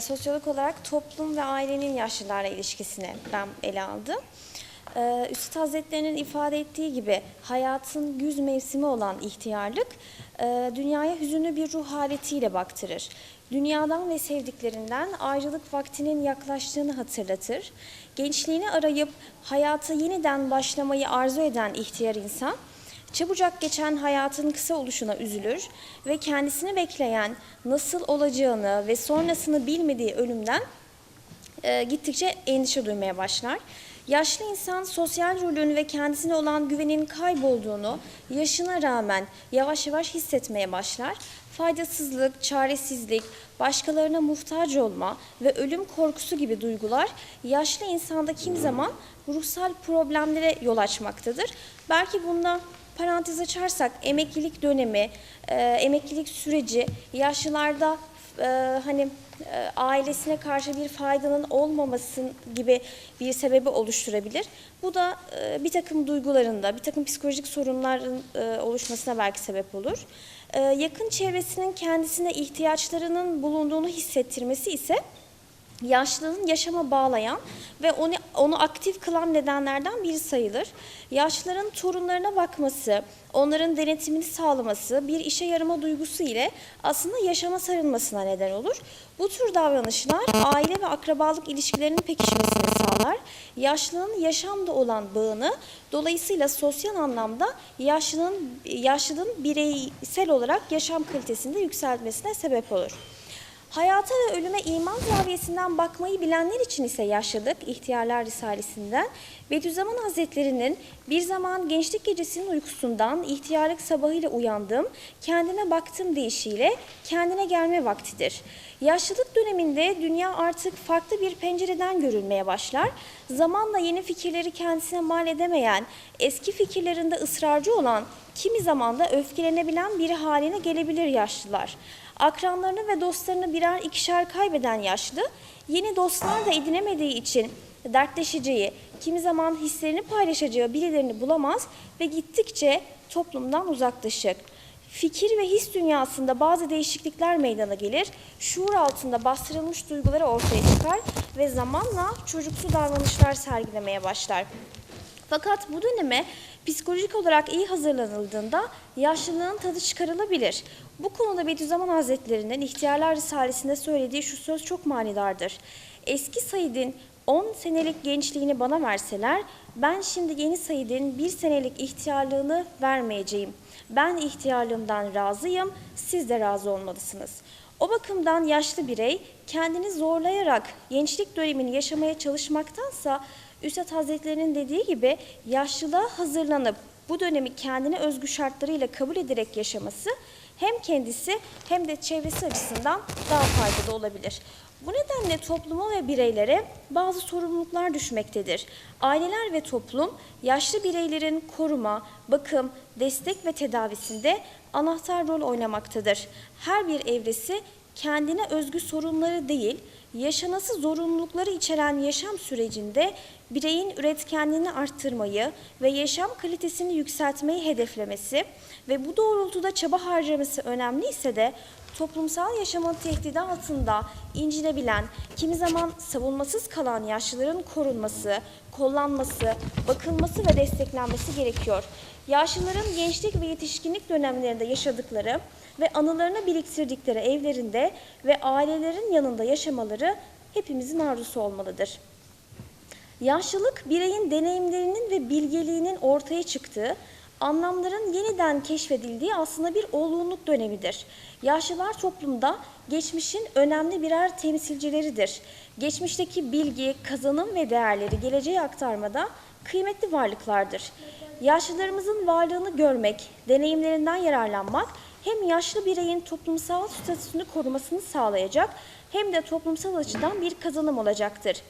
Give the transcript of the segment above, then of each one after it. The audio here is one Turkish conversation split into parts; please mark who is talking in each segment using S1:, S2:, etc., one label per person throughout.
S1: Sosyolog olarak toplum ve ailenin yaşlılarla ilişkisini ben ele aldım. Ee, Üstad Hazretleri'nin ifade ettiği gibi hayatın güz mevsimi olan ihtiyarlık e, dünyaya hüzünlü bir ruh haletiyle baktırır. Dünyadan ve sevdiklerinden ayrılık vaktinin yaklaştığını hatırlatır. Gençliğini arayıp hayatı yeniden başlamayı arzu eden ihtiyar insan Çabucak geçen hayatın kısa oluşuna üzülür ve kendisini bekleyen nasıl olacağını ve sonrasını bilmediği ölümden e, gittikçe endişe duymaya başlar. Yaşlı insan sosyal rolün ve kendisine olan güvenin kaybolduğunu yaşına rağmen yavaş yavaş hissetmeye başlar. Faydasızlık, çaresizlik, başkalarına muhtaç olma ve ölüm korkusu gibi duygular yaşlı insanda kim zaman ruhsal problemlere yol açmaktadır. Belki bunda parantez açarsak emeklilik dönemi, e, emeklilik süreci yaşlılarda e, hani e, ailesine karşı bir faydanın olmaması gibi bir sebebi oluşturabilir. Bu da e, bir takım duygularında, bir takım psikolojik sorunların e, oluşmasına belki sebep olur. E, yakın çevresinin kendisine ihtiyaçlarının bulunduğunu hissettirmesi ise yaşlının yaşama bağlayan ve onu, onu aktif kılan nedenlerden biri sayılır. Yaşlıların torunlarına bakması, onların denetimini sağlaması bir işe yarama duygusu ile aslında yaşama sarılmasına neden olur. Bu tür davranışlar aile ve akrabalık ilişkilerinin pekişmesini sağlar. Yaşlının yaşamda olan bağını dolayısıyla sosyal anlamda yaşlının, yaşlının bireysel olarak yaşam kalitesinde yükselmesine sebep olur. Hayata ve ölüme iman zaviyesinden bakmayı bilenler için ise yaşlılık ihtiyarlar risalesinden Bediüzzaman Hazretleri'nin bir zaman gençlik gecesinin uykusundan ihtiyarlık sabahıyla uyandım, kendime baktım deyişiyle kendine gelme vaktidir. Yaşlılık döneminde dünya artık farklı bir pencereden görülmeye başlar. Zamanla yeni fikirleri kendisine mal edemeyen, eski fikirlerinde ısrarcı olan, kimi zaman da öfkelenebilen biri haline gelebilir yaşlılar. Akranlarını ve dostlarını birer ikişer kaybeden yaşlı, yeni dostlar da edinemediği için dertleşeceği, kimi zaman hislerini paylaşacağı birilerini bulamaz ve gittikçe toplumdan uzaklaşır. Fikir ve his dünyasında bazı değişiklikler meydana gelir, şuur altında bastırılmış duyguları ortaya çıkar ve zamanla çocuksu davranışlar sergilemeye başlar. Fakat bu döneme psikolojik olarak iyi hazırlanıldığında yaşlılığın tadı çıkarılabilir. Bu konuda Bediüzzaman Hazretleri'nin İhtiyarlar Risalesi'nde söylediği şu söz çok manidardır. Eski Said'in 10 senelik gençliğini bana verseler, ben şimdi yeni Said'in bir senelik ihtiyarlığını vermeyeceğim. Ben ihtiyarlığımdan razıyım, siz de razı olmalısınız. O bakımdan yaşlı birey kendini zorlayarak gençlik dönemini yaşamaya çalışmaktansa Üstad Hazretleri'nin dediği gibi yaşlılığa hazırlanıp bu dönemi kendine özgü şartlarıyla kabul ederek yaşaması hem kendisi hem de çevresi açısından daha faydalı olabilir. Bu nedenle topluma ve bireylere bazı sorumluluklar düşmektedir. Aileler ve toplum yaşlı bireylerin koruma, bakım, destek ve tedavisinde anahtar rol oynamaktadır. Her bir evresi kendine özgü sorunları değil, yaşanası zorunlulukları içeren yaşam sürecinde bireyin üretkenliğini arttırmayı ve yaşam kalitesini yükseltmeyi hedeflemesi ve bu doğrultuda çaba harcaması önemli ise de toplumsal yaşamın tehdidi altında incinebilen, kimi zaman savunmasız kalan yaşlıların korunması, kollanması, bakılması ve desteklenmesi gerekiyor. Yaşlıların gençlik ve yetişkinlik dönemlerinde yaşadıkları ve anılarını biriktirdikleri evlerinde ve ailelerin yanında yaşamaları hepimizin arzusu olmalıdır. Yaşlılık bireyin deneyimlerinin ve bilgeliğinin ortaya çıktığı, anlamların yeniden keşfedildiği aslında bir olgunluk dönemidir. Yaşlılar toplumda geçmişin önemli birer temsilcileridir. Geçmişteki bilgi, kazanım ve değerleri geleceğe aktarmada kıymetli varlıklardır. Yaşlılarımızın varlığını görmek, deneyimlerinden yararlanmak hem yaşlı bireyin toplumsal statüsünü korumasını sağlayacak hem de toplumsal açıdan bir kazanım olacaktır.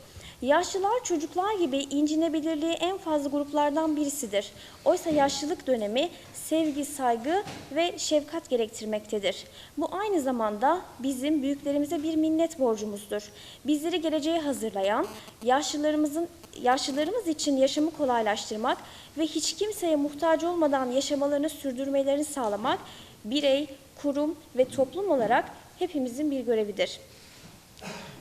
S1: Yaşlılar çocuklar gibi incinebilirliği en fazla gruplardan birisidir. Oysa yaşlılık dönemi sevgi, saygı ve şefkat gerektirmektedir. Bu aynı zamanda bizim büyüklerimize bir minnet borcumuzdur. Bizleri geleceğe hazırlayan, yaşlılarımızın yaşlılarımız için yaşamı kolaylaştırmak ve hiç kimseye muhtaç olmadan yaşamalarını sürdürmelerini sağlamak birey, kurum ve toplum olarak hepimizin bir görevidir.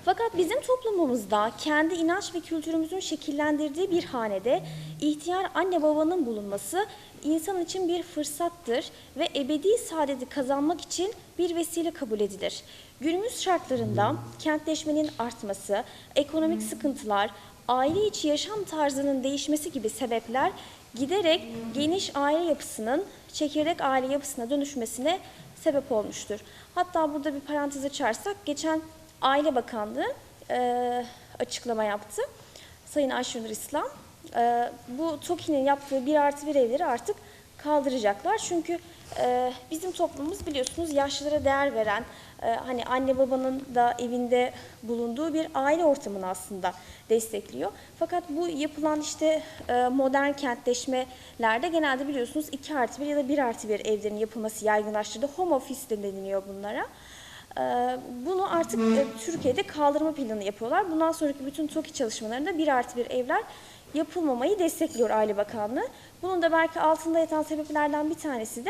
S1: Fakat bizim toplumumuzda kendi inanç ve kültürümüzün şekillendirdiği bir hanede ihtiyar anne babanın bulunması insan için bir fırsattır ve ebedi saadeti kazanmak için bir vesile kabul edilir. Günümüz şartlarında kentleşmenin artması, ekonomik sıkıntılar, aile içi yaşam tarzının değişmesi gibi sebepler giderek geniş aile yapısının çekirdek aile yapısına dönüşmesine sebep olmuştur. Hatta burada bir parantez açarsak geçen Aile Bakanlığı e, açıklama yaptı. Sayın Ayşenur İslam. E, bu TOKİ'nin yaptığı bir artı bir evleri artık kaldıracaklar. Çünkü e, bizim toplumumuz biliyorsunuz yaşlılara değer veren, e, hani anne babanın da evinde bulunduğu bir aile ortamını aslında destekliyor. Fakat bu yapılan işte e, modern kentleşmelerde genelde biliyorsunuz 2 artı 1 ya da 1 artı 1 evlerin yapılması yaygınlaştırdı. Home office de deniliyor bunlara. Ee, Bunu artık e, Türkiye'de kaldırma planı yapıyorlar. Bundan sonraki bütün TOKİ çalışmalarında bir artı bir evler yapılmamayı destekliyor Aile Bakanlığı. Bunun da belki altında yatan sebeplerden bir tanesi de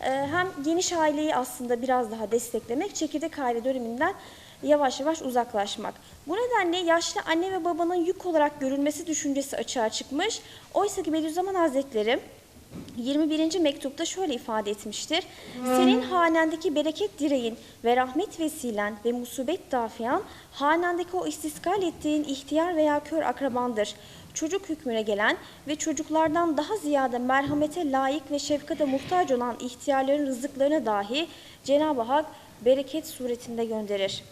S1: e, hem geniş aileyi aslında biraz daha desteklemek, çekirdek aile döneminden yavaş yavaş uzaklaşmak. Bu nedenle yaşlı anne ve babanın yük olarak görülmesi düşüncesi açığa çıkmış. Oysa ki Bediüzzaman Hazretleri 21. mektupta şöyle ifade etmiştir. Senin hanendeki bereket direğin ve rahmet vesilen ve musibet dafiyan hanendeki o istiskal ettiğin ihtiyar veya kör akrabandır. Çocuk hükmüne gelen ve çocuklardan daha ziyade merhamete layık ve şefkate muhtaç olan ihtiyarların rızıklarına dahi Cenab-ı Hak bereket suretinde gönderir.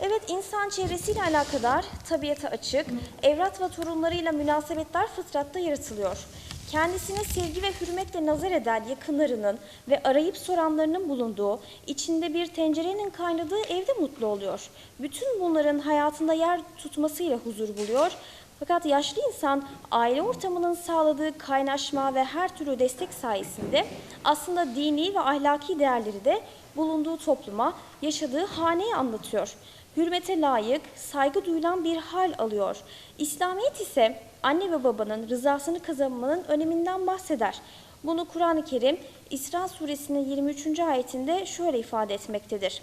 S1: Evet insan çevresiyle alakadar, tabiata açık, evlat ve torunlarıyla münasebetler fıtratta yaratılıyor. Kendisine sevgi ve hürmetle nazar eden yakınlarının ve arayıp soranlarının bulunduğu, içinde bir tencerenin kaynadığı evde mutlu oluyor. Bütün bunların hayatında yer tutmasıyla huzur buluyor. Fakat yaşlı insan aile ortamının sağladığı kaynaşma ve her türlü destek sayesinde aslında dini ve ahlaki değerleri de bulunduğu topluma, yaşadığı haneye anlatıyor. Hürmete layık, saygı duyulan bir hal alıyor. İslamiyet ise anne ve babanın rızasını kazanmanın öneminden bahseder. Bunu Kur'an-ı Kerim İsra suresinin 23. ayetinde şöyle ifade etmektedir.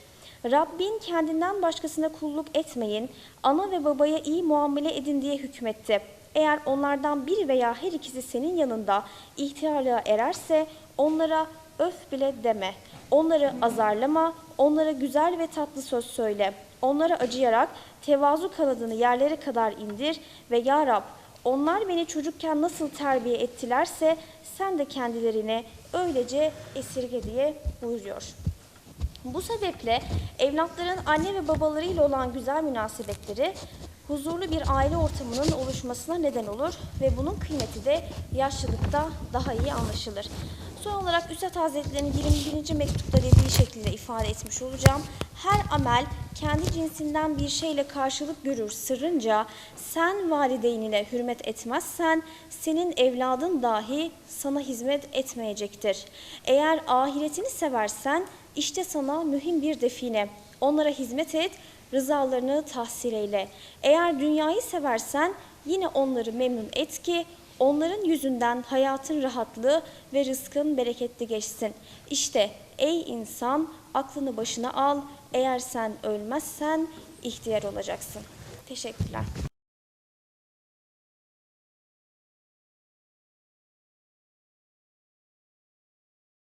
S1: Rabbin kendinden başkasına kulluk etmeyin, ana ve babaya iyi muamele edin diye hükmetti. Eğer onlardan bir veya her ikisi senin yanında ihtiyarlığa ererse onlara öf bile deme. Onları azarlama, onlara güzel ve tatlı söz söyle. Onlara acıyarak tevazu kanadını yerlere kadar indir ve Ya Rab onlar beni çocukken nasıl terbiye ettilerse sen de kendilerine öylece esirge diye buyuruyor. Bu sebeple evlatların anne ve babalarıyla olan güzel münasebetleri huzurlu bir aile ortamının oluşmasına neden olur ve bunun kıymeti de yaşlılıkta daha iyi anlaşılır. Son olarak Üstad Hazretleri'nin 21. mektupta dediği şekilde ifade etmiş olacağım. Her amel kendi cinsinden bir şeyle karşılık görür sırrınca sen valideynine hürmet etmezsen senin evladın dahi sana hizmet etmeyecektir. Eğer ahiretini seversen işte sana mühim bir define. Onlara hizmet et, rızalarını tahsil eyle. Eğer dünyayı seversen yine onları memnun et ki onların yüzünden hayatın rahatlığı ve rızkın bereketli geçsin. İşte ey insan aklını başına al. Eğer sen ölmezsen ihtiyar olacaksın. Teşekkürler.